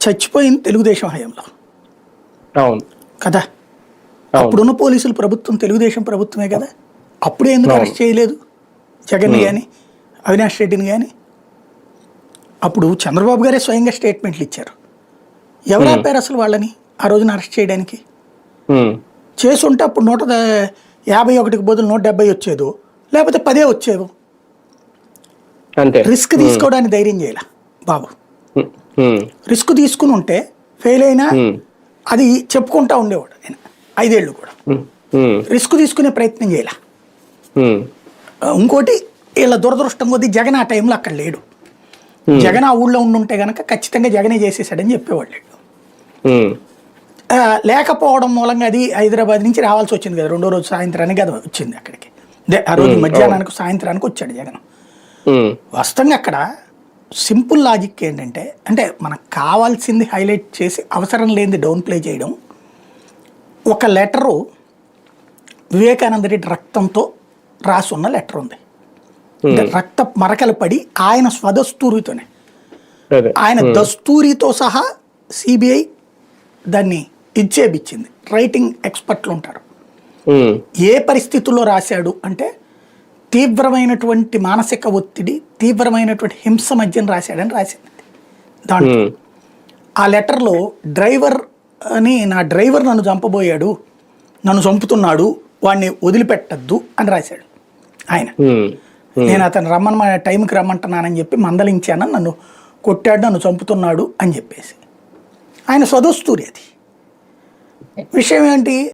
చచ్చిపోయింది తెలుగుదేశం హయాంలో. అవును. కదా? అప్పుడున్న పోలీసులు ప్రభుత్వం తెలుగుదేశం ప్రభుత్వమే కదా? అప్పుడే ఎందుకు. అరెస్ట్ చేయలేదు? జగన్ కానీ అవినాష్ రెడ్డిని కానీ అప్పుడు చంద్రబాబు గారే స్వయంగా స్టేట్మెంట్లు ఇచ్చారు. ఎవరు ఆపారు అసలు వాళ్ళని ఆ రోజున అరెస్ట్ చేయడానికి? చేసుంటే అప్పుడు నూట యాభై ఒకటికి బదులు నూట డెబ్బై వచ్చేదో లేకపోతే పదే వచ్చేదో అంతే. రిస్క్ తీసుకోవడానికి ధైర్యం చేయాల బాబు? రిస్క్ తీసుకుని ఉంటే ఫెయిల్ అయినా అది చెప్పుకుంటా ఉండేవాడు ఆయన ఐదేళ్ళు కూడా. రిస్క్ తీసుకునే ప్రయత్నం చేయాల. ఇంకోటి వీళ్ళ దురదృష్టం కొద్దీ జగన్ ఆ టైంలో అక్కడ లేడు. జగన్ ఆ ఊళ్ళో ఉండుంటే గనక ఖచ్చితంగా జగనే చేసేసాడని చెప్పేవాళ్ళు లేకపోవడం మూలంగా అది హైదరాబాద్ నుంచి రావాల్సి వచ్చింది కదా రెండో రోజు సాయంత్రానికి అది వచ్చింది అక్కడికి. ఆ రోజు మధ్యాహ్నానికి సాయంత్రానికి వచ్చాడు జగన్. వాస్తవంగా అక్కడ సింపుల్ లాజిక్ ఏంటంటే అంటే మనకు కావాల్సింది హైలైట్ చేసి అవసరం లేనిది డౌన్ ప్లే చేయడం ఒక లెటరు వివేకానంద రెడ్డి రక్తంతో రాసి ఉన్న లెటర్ ఉంది. రక్త మరకలు పడి ఆయన స్వదస్తూరితోనే. ఆయన దస్తూరితో సహా సిబిఐ దాన్ని ఇచ్చేపిచ్చింది. రైటింగ్ ఎక్స్పర్ట్లు ఉంటారు. ఏ పరిస్థితుల్లో రాశాడు అంటే తీవ్రమైనటువంటి మానసిక ఒత్తిడి తీవ్రమైనటువంటి హింస మధ్యన రాశాడని రాసింది. దాంట్లో ఆ లెటర్లో డ్రైవర్ అని నా డ్రైవర్ నన్ను చంపబోయాడు నన్ను చంపుతున్నాడు వాడిని వదిలిపెట్టద్దు అని రాశాడు ఆయన. నేను అతను రమ్మని టైంకి రమ్మంటున్నానని చెప్పి మందలించాను నన్ను కొట్టాడు నన్ను చంపుతున్నాడు అని చెప్పేసి. ఆయన స్వదస్తూరి అది. విషయం ఏంటి?